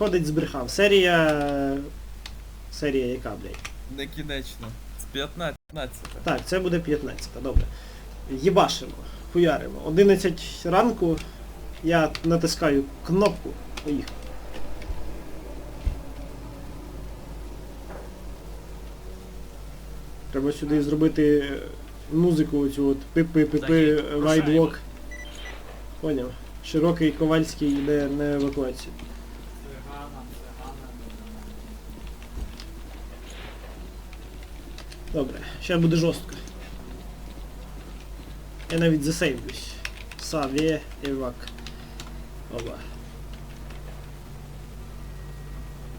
Ходить збрехав. Серія. Серія яка, блядь? Не кінечно. З 15. Так, це буде 15, добре. Єбашимо, хуяримо. 11 ранку я натискаю кнопку. Поїхав. Треба сюди зробити музику оцю от пи-пи-пи-пи вайдвок. Поняв. Широкий ковальський йде на евакуацію. Добре, зараз буде жорстко. Я навіть засейвлюсь. Савє Івак. Оба.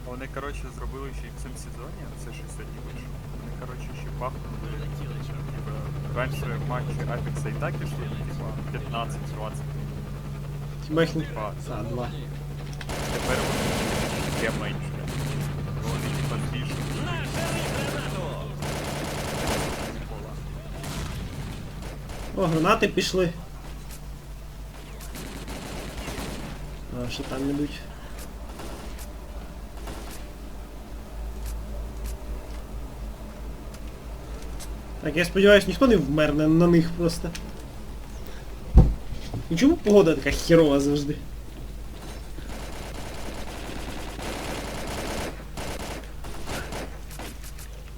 Вони, коротше, зробили ще й в цьому сезоні, це що сьогодні вийшло. Вони, коротше, ще бахнули. Типа, раніше матчі Апекса і так ішли, типа 15-20. Хіба їх не... Типа, А, два. тепер вони ще менше. Вони типа збільшили. О, гранати пішли. А, що там ідуть? Так, я сподіваюся, ніхто не вмер на, на них просто. І чому погода така херова завжди?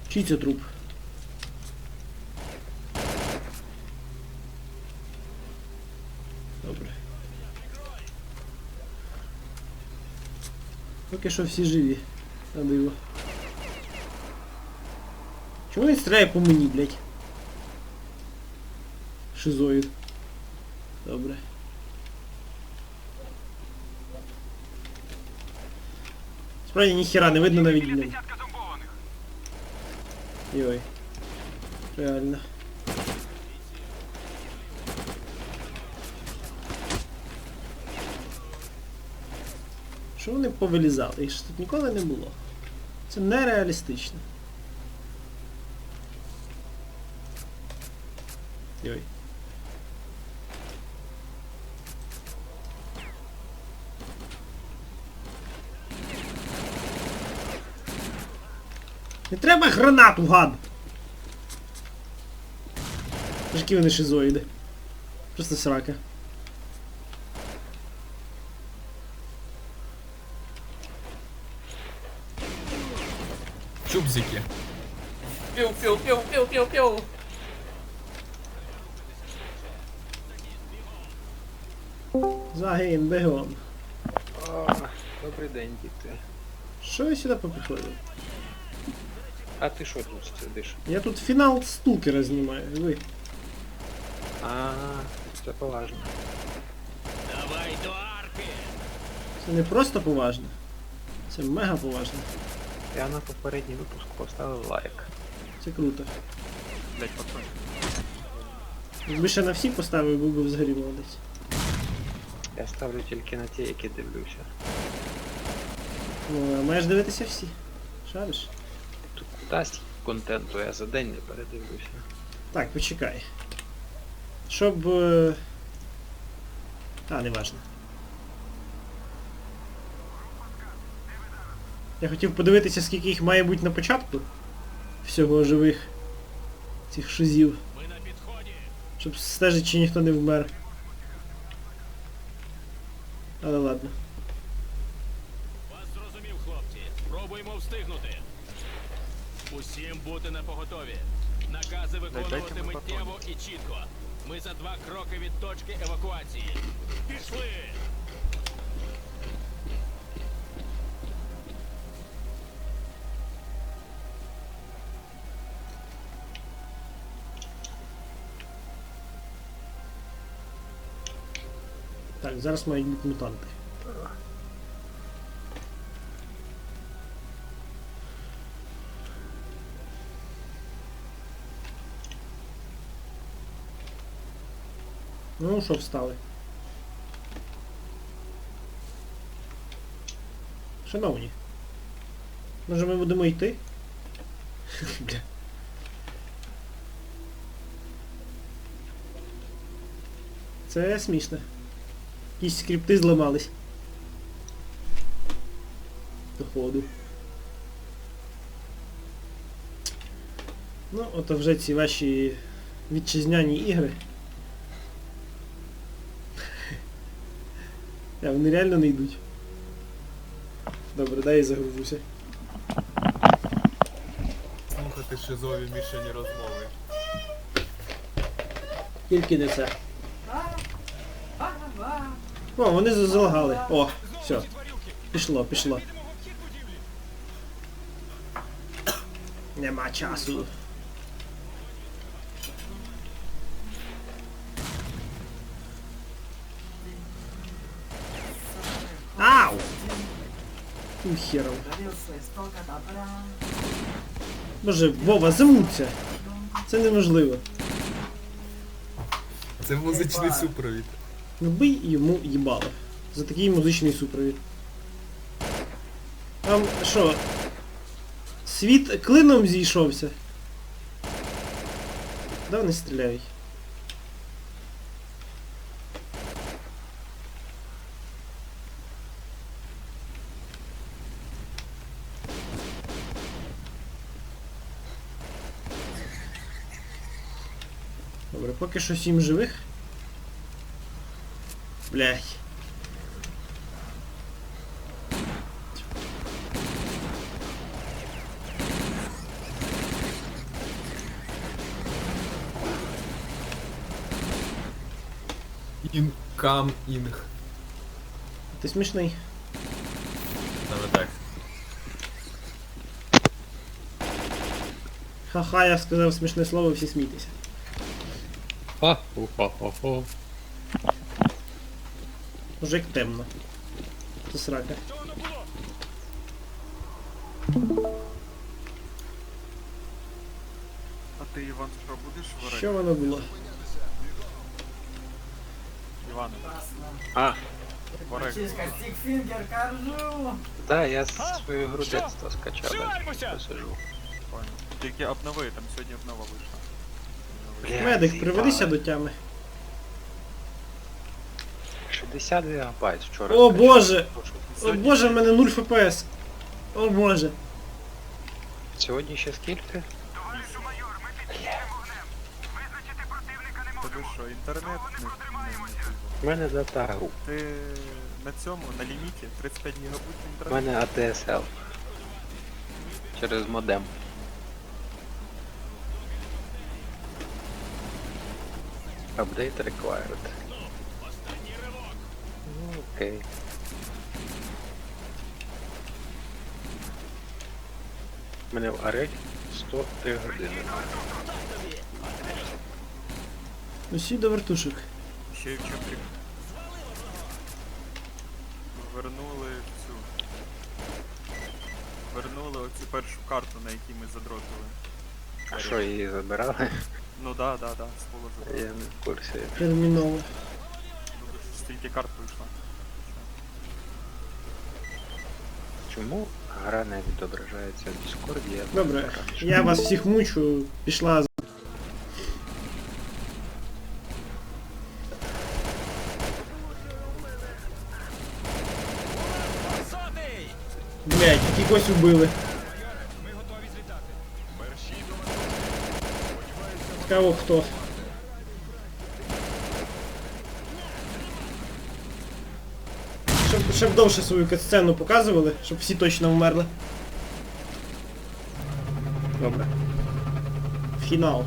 Чий це труп? Поки що всі живі. На диво. Чому він стріляє по мені, блядь? Шизоїд. Добре. Справді ніхіра не видно навіть блін. Йой. Реально. Що вони повилізали? Їх ж тут ніколи не було. Це нереалістично. Йой. Не треба гранату, гад! Які вони шизоїди. Просто срака. Чубзики. Загин, бегом. О, добрий день, діти. Що я сюди поприходив? А ти що тут сидиш? Я тут фінал стулкера знімаю, ви. А, це поважно. Це не просто поважно. Це мега поважно. Я на попередній випуск поставив лайк. Це круто. Блять, пацан. Якби ще на всі поставив, був би взагалі молодець. Я ставлю тільки на ті, які дивлюся. Ну, маєш дивитися всі. Шариш? Тут дасть контенту, я за день не передивлюся. Так, почекай. Щоб. е, А, не важно. Я хотів подивитися, скільки їх має бути на початку. Всього живих цих шизів. Щоб стежити, чи ніхто не вмер. Але ладно. Вас зрозумів, хлопці. Пробуємо встигнути. Усім бути на поготові. Накази виконувати миттєво і чітко. Ми за два кроки від точки евакуації. Пішли! Так, зараз мають мутанти. Ну, що встали? Шановні. Може ми будемо йти? Це смішно. Якісь скрипти зламались. Походу. Ну, ото вже ці ваші вітчизняні ігри. А вони реально не йдуть. Добре, дай я загружуся. Слухати шизові мішані розмови. Тільки не це. О, вони за- залагали. О, все. Пішло, пішло. Нема часу. Ау! Ухером. Боже, Вова, замуться. Це неможливо. Це музичний супровід. Вбий йому їбало. За такий музичний супровід. Там що? Світ клином зійшовся. Да не стріляй. Добре, поки що сім живих. Блять. Інкам інг. Ти смішний. Саме так. Ха-ха, я сказав смішне слово, всі смійтеся. Ха-ху-ха-хо-хо. Уже як темно. Це срака. А ти, Іван, що будеш варити? Що воно було? Іван, А, варик. Стікфінгер, кажу! да, я свою гру детства скачав. Посижу. Понял. Тільки обнови, там сьогодні обнова вийшла. Медик, приведися до тями. 60 гігабайт вчора. О боже! О боже, в мене 0 фпс. О боже. Сьогодні ще скільки? Тобі що, інтернет не, не, не У мене дата гру. Ти на цьому, на ліміті, 35 гігабайт У інтернет. мене ADSL. Через модем. Update required. Ну, окей. У мене в арель 103 години. Усі до вертушок. Ще й в чому прик- Вернули цю. Вернули оцю першу карту, на якій ми задротили. А що її забирали? Ну да, да, да, з пола Я задротили. не в курсі. Терміново. Тут Стільки карт вийшло. Чому гра не відображається в Discord? Я Добре, раніше я вас всіх мучу, пішла. з- Блять, якось убили. Цікаво хто. Щоб, щоб довше свою сцену показували, щоб всі точно вмерли. Добре. Фінал.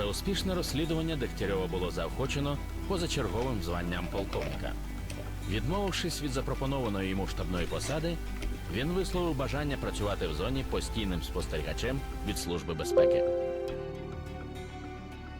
За успішне розслідування Дегтярьова було заохочено позачерговим званням полковника. Відмовившись від запропонованої йому штабної посади, він висловив бажання працювати в зоні постійним спостерігачем від Служби безпеки.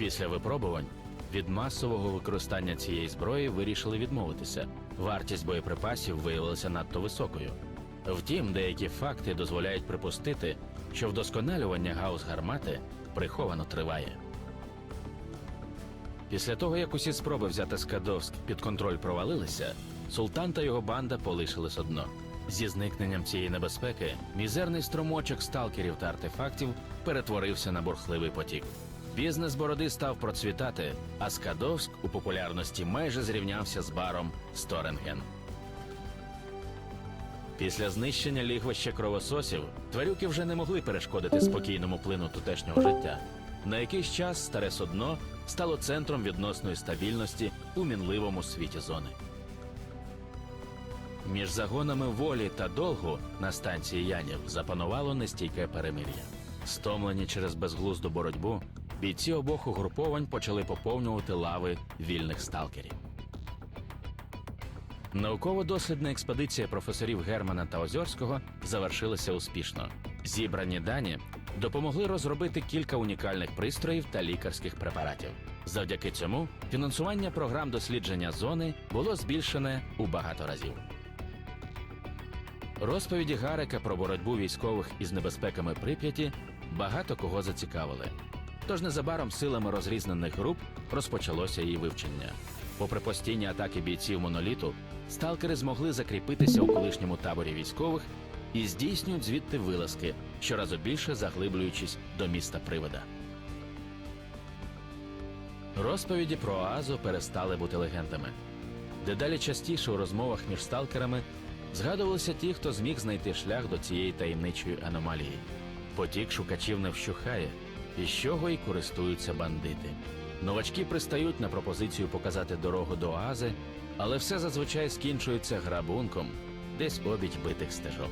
Після випробувань від масового використання цієї зброї вирішили відмовитися. Вартість боєприпасів виявилася надто високою. Втім, деякі факти дозволяють припустити, що вдосконалювання гаус гармати приховано триває. Після того, як усі спроби взяти Скадовськ під контроль провалилися, султан та його банда полишились одно. Зі зникненням цієї небезпеки мізерний струмочок сталкерів та артефактів перетворився на бурхливий потік. Бізнес бороди став процвітати, а Скадовськ у популярності майже зрівнявся з баром Сторенген. Після знищення лігвища кровососів тварюки вже не могли перешкодити спокійному плину тутешнього життя. На якийсь час старе судно стало центром відносної стабільності у мінливому світі зони. Між загонами волі та долгу на станції Янів запанувало нестійке перемир'я. Стомлені через безглузду боротьбу, бійці обох угруповань почали поповнювати лави вільних сталкерів. Науково-дослідна експедиція професорів Германа та Озьорського завершилася успішно. Зібрані дані допомогли розробити кілька унікальних пристроїв та лікарських препаратів. Завдяки цьому фінансування програм дослідження зони було збільшене у багато разів. Розповіді Гарика про боротьбу військових із небезпеками Прип'яті багато кого зацікавили. Тож незабаром силами розрізнених груп розпочалося її вивчення. Попри постійні атаки бійців моноліту, сталкери змогли закріпитися у колишньому таборі військових і здійснюють звідти вилазки, щоразу більше заглиблюючись до міста привода. Розповіді про Оазу перестали бути легендами. Дедалі частіше у розмовах між сталкерами згадувалися ті, хто зміг знайти шлях до цієї таємничої аномалії. Потік шукачів не вщухає, і з чого й користуються бандити. Новачки пристають на пропозицію показати дорогу до Оази, але все зазвичай скінчується грабунком десь обіч битих стежок.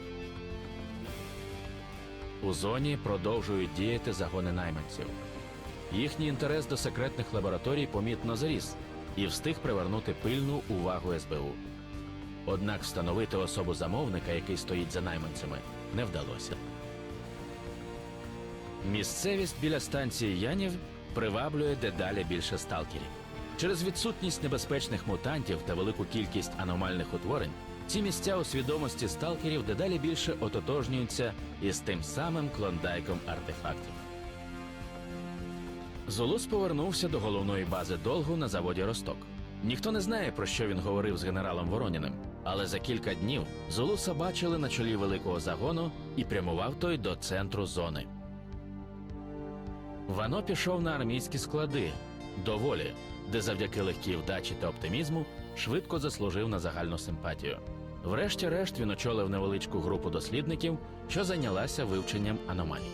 У зоні продовжують діяти загони найманців. Їхній інтерес до секретних лабораторій помітно зріс і встиг привернути пильну увагу СБУ. Однак встановити особу замовника, який стоїть за найманцями, не вдалося. Місцевість біля станції Янів приваблює дедалі більше сталкерів. Через відсутність небезпечних мутантів та велику кількість аномальних утворень ці місця у свідомості сталкерів дедалі більше ототожнюються із тим самим клондайком артефактів. Зулус повернувся до головної бази долгу на заводі Росток. Ніхто не знає, про що він говорив з генералом Вороніним, але за кілька днів Зулуса бачили на чолі великого загону і прямував той до центру зони. Вано пішов на армійські склади до волі, де завдяки легкій вдачі та оптимізму швидко заслужив на загальну симпатію. Врешті-решт він очолив невеличку групу дослідників, що зайнялася вивченням аномалій.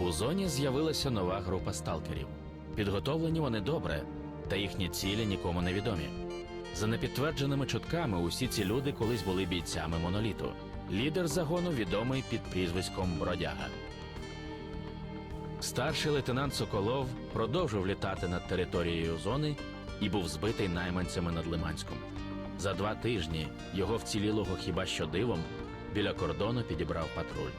У зоні з'явилася нова група сталкерів. Підготовлені вони добре, та їхні цілі нікому не відомі. За непідтвердженими чутками, усі ці люди колись були бійцями моноліту. Лідер загону відомий під прізвиськом Бродяга. Старший лейтенант Соколов продовжив літати над територією зони і був збитий найманцями над Лиманськом. За два тижні його вцілілого хіба що дивом біля кордону підібрав патруль.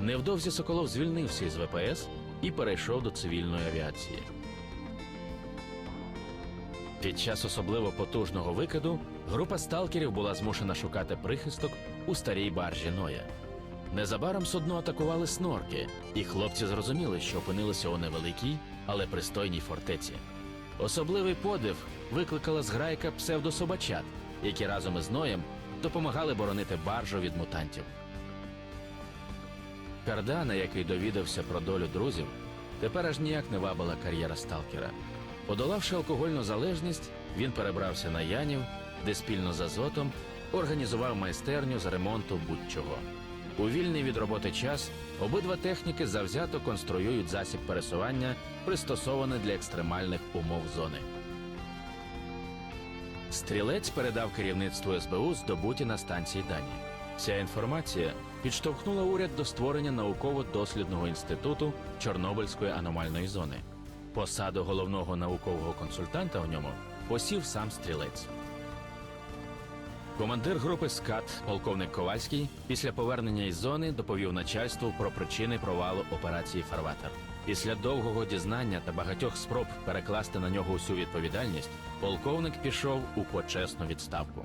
Невдовзі Соколов звільнився із ВПС і перейшов до цивільної авіації. Під час особливо потужного викиду група сталкерів була змушена шукати прихисток у старій баржі Ноя. Незабаром судно атакували снорки, і хлопці зрозуміли, що опинилися у невеликій, але пристойній фортеці. Особливий подив викликала зграйка псевдособачат, які разом із Ноєм допомагали боронити баржу від мутантів. Кардана, який довідався про долю друзів, тепер аж ніяк не вабила кар'єра сталкера. Подолавши алкогольну залежність, він перебрався на Янів, де спільно з Азотом організував майстерню з ремонту будь-чого. У вільний від роботи час обидва техніки завзято конструюють засіб пересування, пристосований для екстремальних умов зони. Стрілець передав керівництву СБУ здобуті на станції дані. Ця інформація підштовхнула уряд до створення науково-дослідного інституту Чорнобильської аномальної зони. Посаду головного наукового консультанта у ньому посів сам стрілець. Командир групи СКАТ, полковник Ковальський, після повернення із зони доповів начальству про причини провалу операції Фарватер. Після довгого дізнання та багатьох спроб перекласти на нього усю відповідальність, полковник пішов у почесну відставку.